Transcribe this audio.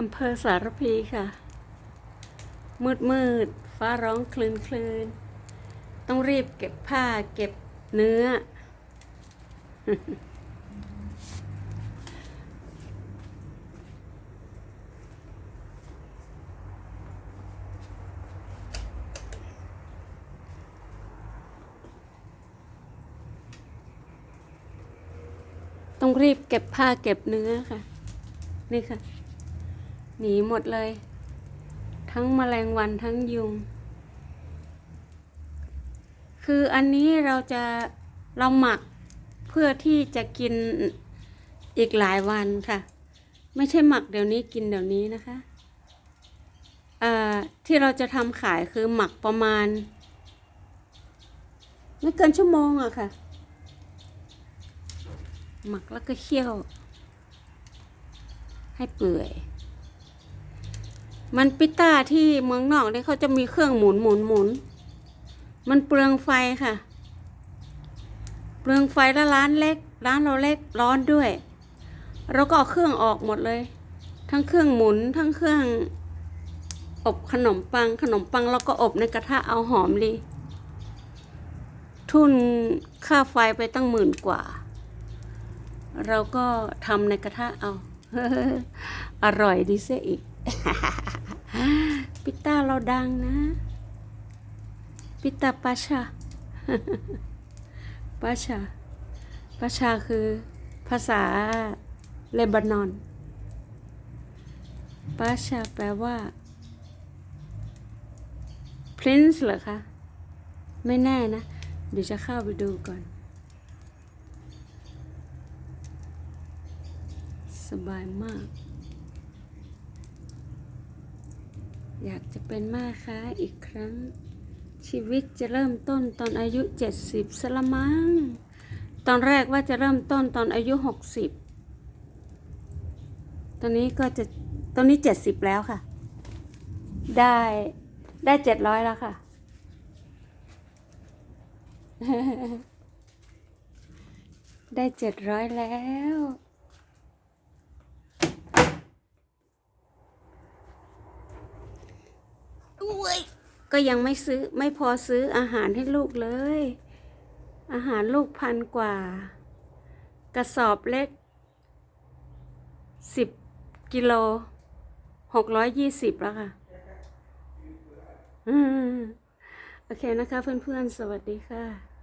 อำเภอสารพีค่ะ มืดมืดฟ้าร้องคลืนคลืนต้องรีบเก็บผ้าเก็บเนื้อ ต้องรีบเก็บผ้าเก็บเนื้อค่ะ นี่ค่ะ หนีหมดเลย ทั้งแมลงวันทั้งยุง คืออันนี้เราจะเราหมักเพื่อที่จะกินอีกหลายวันค่ะ ไม่ใช่หมักเดี๋ยวนี้กินเดี๋ยวนี้นะคะอ่าที่เราจะทำขายคือหมักประมาณ ไม่เกินชั่วโมงอะค่ะ หมักแล้วก็เคี่ยว ให้เปื่อย มันปิต้าที่เมืองนอกเนี่ยเขาจะมีเครื่องหมุนหมุนหมุน มันเปลืองไฟค่ะ เปลืองไฟแล้วร้านเล็ก ร้านเราเล็กร้อนด้วย เราก็เอาเครื่องออกหมดเลย ทั้งเครื่องหมุนทั้งเครื่อง อบขนมปังขนมปังเราก็อบในกระทะเอาหอมดีทุนค่าไฟไปตั้งหมื่นกว่า เราก็ทำในกระทะเอา อร่อยดีเสียอีก ปิต้าเราดังนะ ปิต้าปาชาปาชาปาชาคือภาษาเลบานอนปาชาแปลว่า prince เหรอคะ ไม่แน่นะ เดี๋ยวจะเข้าไปดูก่อน สบายมาก อยากจะเป็นแม่ค้าอีกครั้ง ชีวิตจะเริ่มต้นตอนอายุเจ็ดสิบสละมังตอนแรกว่าจะเริ่มต้นตอนอายุหกสิบตอนนี้ก็จะตอนนี้เจ็ดสิบแล้วค่ะ ได้ได้เจ็ดร้อยแล้วค่ะ ได้เจ็ดร้อยแล้ว ก็ยังไม่ซื้อไม่พอซื้ออาหารให้ลูกเลย อาหารลูกพันกว่า กระสอบเล็กสิบกิโลหกร้อยยี่สิบแล้วค่ะอืมโอเคนะคะเพื่อนๆ สวัสดีค่ะ